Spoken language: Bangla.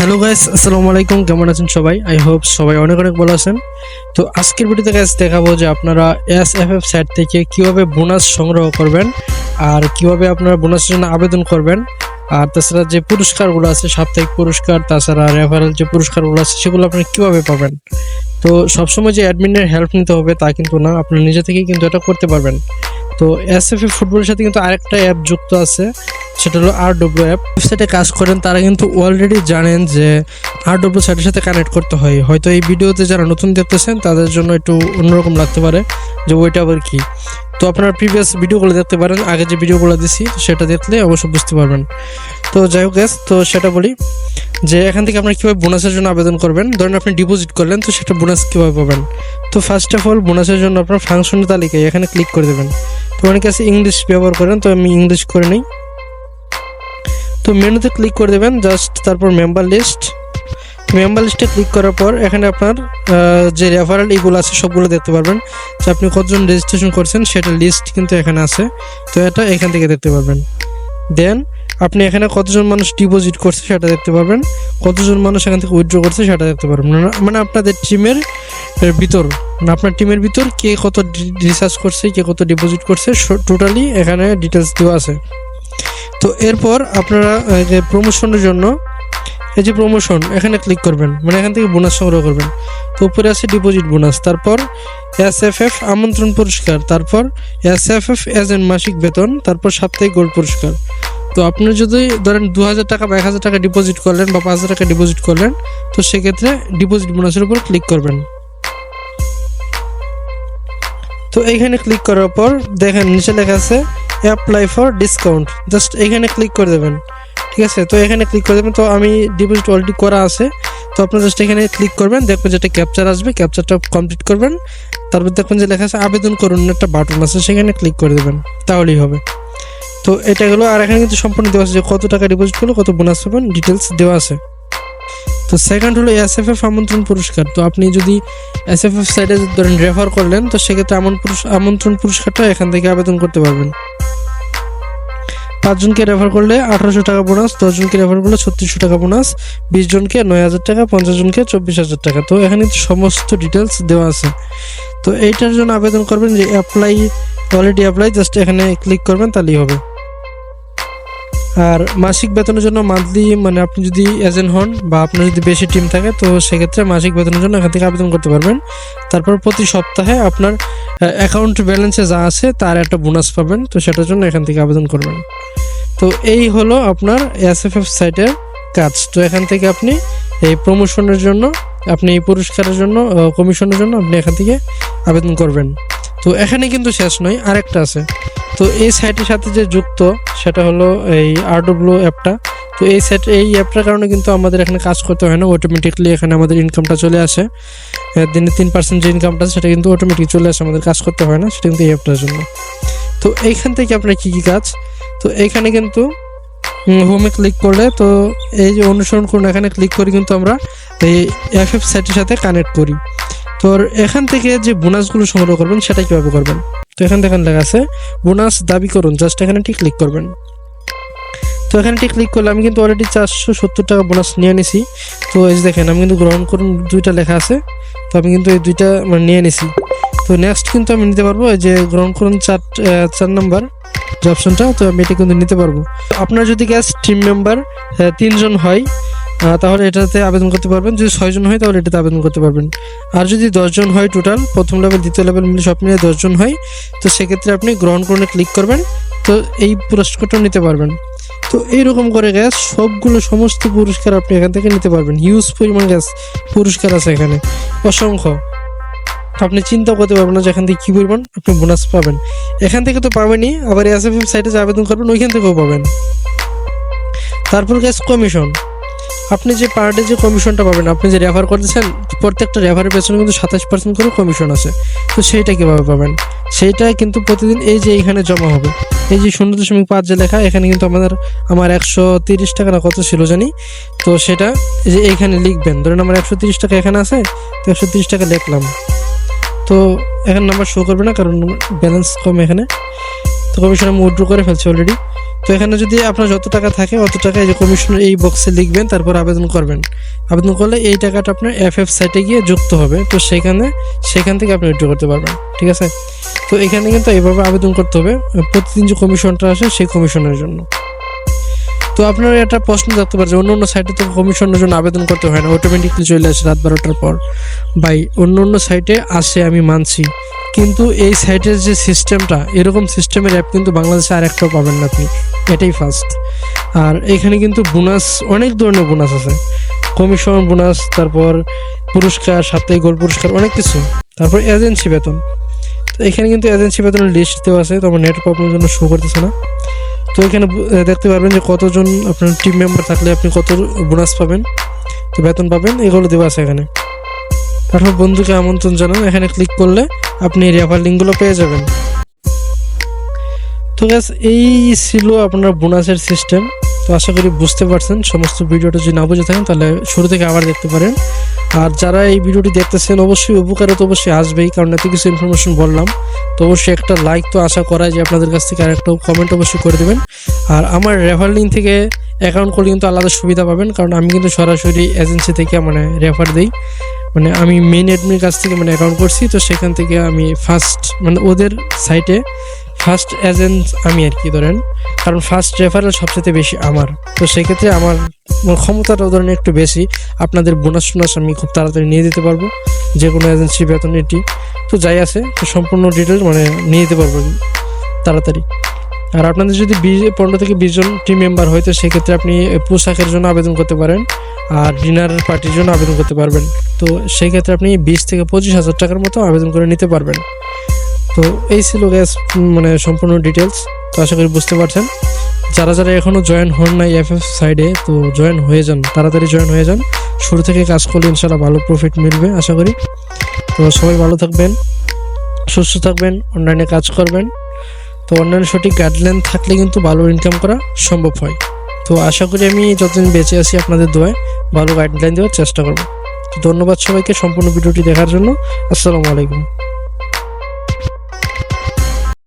হ্যালো গাইস আসসালামু আলাইকুম কেমন আছেন সবাই? আই হোপ সবাই অনেক অনেক ভালো আছেন। তো আজকের ভিডিওতে গাইস দেখাবো যে আপনারা এস এফ এফ সাইট থেকে কীভাবে বোনাস সংগ্রহ করবেন আর কীভাবে আপনারা বোনাসের জন্য আবেদন করবেন। আর তাছাড়া যে পুরস্কারগুলো আছে, সাপ্তাহিক পুরস্কার, তাছাড়া রেফারেল যে পুরস্কারগুলো আছে, সেগুলো আপনি কীভাবে পাবেন? তো সবসময় যে অ্যাডমিনের হেল্প নিতে হবে, তা কিন্তু না। আপনি নিজে থেকেই কিন্তু এটা করতে পারবেন। তো এস এফ এফ ফুটবলের সাথে কিন্তু আরেকটা অ্যাপ যুক্ত আছে। সেটা হলো আর ডব্লিউ অ্যাপ ওয়েবসাইটে কাজ করেন তারা কিন্তু অলরেডি জানেন যে আর ডব্লিউ সাইটের সাথে কানেক্ট করতে হয়। হয়তো এই ভিডিওতে যারা নতুন দেখতেছেন তাদের জন্য একটু অন্যরকম লাগতে পারে যে ওইটা আবার কি। তো আপনার প্রিভিয়াস ভিডিওগুলো দেখতে পারেন আগে যে ভিডিওগুলো দিছি সেটা দেখলে অবশ্যই বুঝতে পারবেন। তো যাই হোক guys, তো সেটা বলি যে এখান থেকে আপনারা কীভাবে বোনাসের জন্য আবেদন করবেন। ধরেন আপনি ডিপোজিট করলেন তো সেটা বোনাস কীভাবে পাবেন? তো ফার্স্ট অফ অল বোনাসের জন্য আপনার ফাংশনের তালিকায় এখানে ক্লিক করে দেবেন। তো অনেকে আছে ইংলিশ ব্যবহার করেন তো আমি ইংলিশ করে নিই। তো মেনুতে ক্লিক করে দেবেন জাস্ট তারপর মেম্বার লিস্ট মেম্বার লিস্টে ক্লিক করার পর এখানে আপনার যে রেফারেল এগুলো আছে সবগুলো দেখতে পারবেন। যে আপনি কতজন রেজিস্ট্রেশন করছেন সেটা লিস্ট কিন্তু এখানে আছে। তো এটা এখান থেকে দেখতে পারবেন। দেন আপনি এখানে কতজন মানুষ ডিপোজিট করছে সেটা দেখতে পারবেন। কতজন মানুষ এখান থেকে উইথড্র করছে সেটা দেখতে পারবেন। মানে- মানে আপনাদের টিমের ভিতর মানে আপনার টিমের ভিতর কে কত রিসার্চ করছে, কে কত ডিপোজিট করছে টোটালি এখানে ডিটেলস দেওয়া আছে। তো এরপর আপনারা যে প্রমোশনের জন্য, এই যে প্রমোশন এখানে ক্লিক করবেন। মানে এখান থেকে বোনাস সংগ্রহ করবেন। তো উপরে আছে ডিপোজিট বোনাস তারপর এস এফ এফ আমন্ত্রণ পুরস্কার, তারপর এস এফ এফ এজেন্ট মাসিক বেতন, তারপর সাপ্তাহিক গোল্ড পুরস্কার। তো আপনি যদি ধরেন দু হাজার টাকা বা এক হাজার টাকা ডিপোজিট করলেন বা পাঁচ হাজার টাকা ডিপোজিট করলেন, তো সেক্ষেত্রে ডিপোজিট বোনাসের উপর ক্লিক করবেন। তো এইখানে ক্লিক করার পর দেখেন, নিচে লেখা আছে অ্যাপ্লাই ফর ডিসকাউন্ট জাস্ট এখানে ক্লিক করে দেবেন। ঠিক আছে? তো এখানে ক্লিক করে দেবেন। তো আমি ডিপোজিট অলরেডি করা আছে। তো আপনার জাস্ট এখানে ক্লিক করবেন। দেখবেন যেটা ক্যাপচার আসবে ক্যাপচারটা কমপ্লিট করবেন। তারপর দেখবেন যে লেখা আছে, আবেদন করুন। একটা বাটন আছে, সেখানে ক্লিক করে দেবেন। তাহলেই হবে। তো এটা গেলো আর এখানে কিন্তু সম্পূর্ণ দেওয়া আছে যে কত টাকা ডিপোজিট করল কত বোনাস পাবেন ডিটেলস দেওয়া আছে। তো সেকেন্ড হলো এস এফ এফ আমন্ত্রণ পুরস্কার। তো আপনি যদি এস এফ এফ সাইডে ধরেন রেফার করলেন, তো সেক্ষেত্রে আমন আমন্ত্রণ পুরস্কারটা এখান থেকে আবেদন করতে পারবেন। পাঁচজনকে রেফার করলে আঠারোশো টাকা বোনাস দশজনকে রেফার করলে ছত্রিশশো টাকা বোনাস বিশ জনকে নয় হাজার টাকা পঞ্চাশ জনকে চব্বিশ হাজার টাকা। তো এখানে সমস্ত ডিটেলস দেওয়া আছে। তো এইটার জন্য আবেদন করবেন যে অ্যাপ্লাই অলরেডি অ্যাপ্লাই জাস্ট এখানে ক্লিক করবেন, তাহলেই হবে। আর মাসিক বেতনের জন্য মান্থলি মানে আপনি যদি এজেন্ট হন বা আপনার যদি বেশি টিম থাকে, তো সেক্ষেত্রে মাসিক বেতনের জন্য এখান থেকে আবেদন করতে পারবেন। তারপর প্রতি সপ্তাহে আপনার অ্যাকাউন্ট ব্যালেন্সে যা আছে, তার একটা বোনাস পাবেন, তো সেটার জন্য এখান থেকে আবেদন করবেন। তো এই হলো আপনার এস এফ এফ সাইটের কাজ। তো এখান থেকে আপনি এই প্রমোশনের জন্য, আপনি এই পুরস্কারের জন্য কমিশনের জন্য আপনি এখান থেকে আবেদন করবেন। তো এখানে কিন্তু শেষ নয়, আরেকটা আছে। তো এই সাইটের সাথে যে যুক্ত, সেটা হলো এই আরডব্লিউ অ্যাপটা তো এই সাইট এই অ্যাপটার কারণে কিন্তু আমাদের এখানে কাজ করতে হয় না অটোমেটিকলি এখানে আমাদের ইনকামটা চলে আসে। দিনে তিন পার্সেন্ট যে ইনকামটা সেটা কিন্তু অটোমেটিক চলে আসে, আমাদের কাজ করতে হয় না, সেটা কিন্তু এই অ্যাপটার জন্য। তো এইখান থেকে আপনার কী কী কাজ? তো এইখানে কিন্তু হোমে ক্লিক করলে, তো এই যে অনুসরণ করুন, এখানে ক্লিক করে কিন্তু আমরা এই এফ এফ সাইটের সাথে কানেক্ট করি। তো এখান থেকে যে বোনাসগুলো সংগ্রহ করবেন, সেটা কীভাবে করবেন? তো এখান থেকে লেখা আছে, বোনাস দাবি করুন জাস্ট এখানে ঠিক ক্লিক করবেন। তো এখানে ঠিক ক্লিক করলে আমি কিন্তু অলরেডি চারশো সত্তর টাকা বোনাস নিয়ে নিছি। তো এই দেখেন, আমি কিন্তু গ্রহণ করুন দুইটা লেখা আছে, তো আমি কিন্তু এই দুইটা মানে নিয়ে নিছি। তো নেক্সট কিন্তু আমি নিতে পারব যে গ্রহণ করুন চার চার নাম্বার যে অপশনটা তো আমি এটা কিন্তু নিতে পারব। আপনার যদি গ্যাস টিম মেম্বার তিনজন হয় তাহলে এটাতে আবেদন করতে পারবেন। যদি ছয়জন হয়, তাহলে এটাতে আবেদন করতে পারবেন। আর যদি দশজন হয় টোটাল প্রথম লেভেল দ্বিতীয় লেভেল মিলে সব মিলিয়ে দশজন হয়, তো সেক্ষেত্রে আপনি গ্রহণ করুন ক্লিক করবেন, তো এই পুরস্কারটা নিতে পারবেন। তো এইরকম করে গ্যাস, সবগুলো সমস্ত পুরস্কার আপনি এখান থেকে নিতে পারবেন। হিউজ পরিমাণ গ্যাস পুরস্কার আছে এখানে। অসংখ্য। আপনি চিন্তা করতে পারবেন না যে এখান থেকে কী পরিমাণ আপনি বোনাস পাবেন। এখান থেকে তো পাবেনই, আবার এস এফ সাইটে যে আবেদন করবেন, ওইখান থেকেও পাবেন। তারপর গ্যাস কমিশন আপনি যে পার ডে যে কমিশনটা পাবেন, আপনি যে রেফার করতেছেন, প্রত্যেকটা রেফারের পেছনে কিন্তু সাতাশ পার্সেন্ট করে কমিশন আছে। তো সেইটা কীভাবে পাবেন? সেইটা কিন্তু প্রতিদিন এই যে এইখানে জমা হবে। এই যে শূন্য দশমিক পাঁচ যে লেখা, এখানে কিন্তু আমাদের, আমার একশো তিরিশ টাকা না কত ছিল জানি? তো সেটা যে এইখানে লিখবেন। ধরেন আমার একশো তিরিশ টাকা এখানে আছে, তো একশো তিরিশ টাকা লিখলাম। তো এখানে নাম্বার শো করবে না, কারণ ব্যালেন্স কম এখানে। তো কমিশন আমি উইড্রো করে ফেলছি অলরেডি তো এখানে যদি আপনার যত টাকা থাকে, অত টাকা এই যে কমিশনের এই বক্সে লিখবেন, তারপর আবেদন করবেন। আবেদন করলে এই টাকাটা আপনার এফ এফ সাইটে গিয়ে যুক্ত হবে। তো সেখানে, সেখান থেকে আপনি উইথড্র করতে পারবেন, ঠিক আছে? তো এখানে কিন্তু এইভাবে আবেদন করতে হবে। প্রতিদিন যে কমিশনটা আসে, সেই কমিশনের জন্য। তো আপনারা একটা প্রশ্ন থাকতে পারে যে, অন্য অন্য সাইটে তো কমিশনের জন্য আবেদন করতে হয় না। অটোমেটিকলি চলে আসে রাত বারোটার পর। ভাই, অন্য অন্য সাইটে আসে, আমি মানছি। কিন্তু এই সাইটের যে সিস্টেমটা, এরকম সিস্টেমের অ্যাপ কিন্তু বাংলাদেশে আর একটাও পাবেন না আপনি। এটাই ফার্স্ট আর এখানে কিন্তু বোনাস অনেক ধরনের বোনাস আছে। কমিশন বোনাস তারপর পুরস্কার, সাপ্তাহিক গোল পুরস্কার, অনেক কিছু। তারপর এজেন্সি বেতন। তো এখানে কিন্তু এজেন্সি বেতনের লিস্ট দেওয়া আছে, তো নেট প্রবলেমের জন্য শো করতেছে না। তো এখানে দেখতে পারবেন যে কতজন আপনার টিম মেম্বার থাকলে আপনি কত বোনাস পাবেন। তো বেতন পাবেন, এগুলো দেওয়া আছে এখানে। তারপর বন্ধুকে আমন্ত্রণ জানান এখানে ক্লিক করলে আপনি রেফার লিঙ্কগুলো পেয়ে যাবেন। তো গ্যাস এই ছিল আপনার বোনাসের সিস্টেম তো আশা করি বুঝতে পারছেন, সমস্ত ভিডিওটা যদি না বুঝে থাকেন, তাহলে শুরু থেকে আবার দেখতে পারেন। আর যারা এই ভিডিওটি দেখতেছেন, অবশ্যই উপকারে তো অবশ্যই আসবেই, কারণ এত কিছু ইনফরমেশন বললাম। তো অবশ্যই একটা লাইক তো আশা করায় যে আপনাদের কাছ থেকে আর একটা কমেন্ট অবশ্যই করে দেবেন। আর আমার রেফার লিঙ্ক থেকে অ্যাকাউন্ট করলে কিন্তু আলাদা সুবিধা পাবেন, কারণ আমি কিন্তু সরাসরি এজেন্সি থেকে মানে রেফার দিই। মানে আমি মেন অ্যাডমিনের কাছ থেকে মানে অ্যাকাউন্ট করছি, তো সেখান থেকে আমি ফার্স্ট মানে ওদের সাইটে ফার্স্ট এজেন্ট আমি আর কি ধরেন, কারণ ফার্স্ট রেফারেল সবচেয়ে বেশি আমার। তো সেক্ষেত্রে আমার ক্ষমতাটা ধরেন একটু বেশি। আপনাদের বোনাস টোনাস আমি খুব তাড়াতাড়ি নিয়ে দিতে পারব যে কোনো এজেন্সি বেতন এটি তো যাই আছে, তো সম্পূর্ণ ডিটেলস মানে নিয়ে দিতে পারব তাড়াতাড়ি। আর আপনাদের যদি বিশ, পনেরো থেকে বিশ জন টিম মেম্বার হয়, তো সেক্ষেত্রে আপনি পোশাকের জন্য আবেদন করতে পারেন, আর ডিনার পার্টির জন্য আবেদন করতে পারবেন। তো সেই ক্ষেত্রে আপনি বিশ থেকে পঁচিশ হাজার টাকার মতো আবেদন করে নিতে পারবেন। তো এই ছিল গ্যাস মানে সম্পূর্ণ ডিটেলস তো আশা করি বুঝতে পারছেন। যারা যারা এখনও জয়েন হন নাই এফ এফ সাইডে তো জয়েন হয়ে যান, তাড়াতাড়ি জয়েন হয়ে যান। শুরু থেকে কাজ করলে ইনশাল্লাহ ভালো প্রফিট মিলবে, আশা করি। তো সবাই ভালো থাকবেন, সুস্থ থাকবেন অনলাইনে কাজ করবেন। তো অনলাইনে সঠিক গাইডলাইন থাকলে কিন্তু ভালো ইনকাম করা সম্ভব হয়। তো আশা করি আমি যতদিন বেঁচে আছি আপনাদের দোয়ায় ভালো গাইডলাইন দেওয়ার চেষ্টা করব। ধন্যবাদ সবাইকে সম্পূর্ণ ভিডিওটি দেখার জন্য। আসসালামু আলাইকুম।